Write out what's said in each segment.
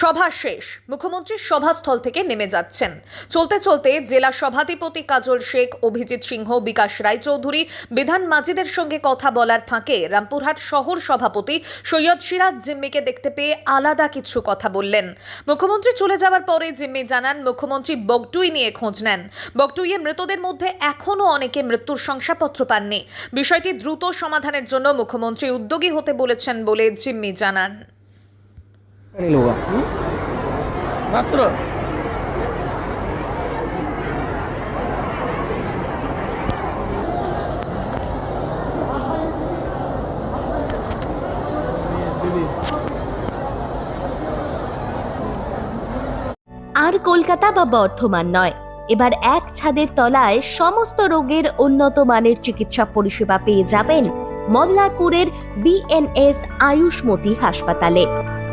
সভা শেষ। মুখ্যমন্ত্রী সভাস্থল থেকে নেমে যাচ্ছেন। চলতে চলতে জেলা সভাধিপতি কাজল শেখ, অভিজিৎ সিংহ, বিকাশ রায়চৌধুরী, বিধান মাজিদের সঙ্গে কথা বলার ফাঁকে রামপুরহাট শহর সভাপতি সৈয়দ সিরাজ জিম্মিকে দেখতে পেয়ে আলাদা কিছু কথা বললেন। মুখ্যমন্ত্রী চলে যাওয়ার পরে জিম্মি জানান, মুখ্যমন্ত্রী বগটুই নিয়ে খোঁজ নেন। বগটুইয়ে মৃতদের মধ্যে এখনও অনেকে মৃত্যুর শংসাপত্র পাননি। বিষয়টি দ্রুত সমাধানের জন্য মুখ্যমন্ত্রী উদ্যোগী হতে বলেছেন বলে জিম্মি জানান। नहीं होगा মাত্র আর কলকাতা বা বর্ধমান নয় এবার এক ছাদের তলায় সমস্ত রোগের উন্নত মানের চিকিৎসা পরিষেবা পেয়ে যাবেন মল্লারপুরের বিএনএস আয়ুষ্মতি হাসপাতালে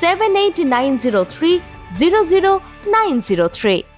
78903 00903.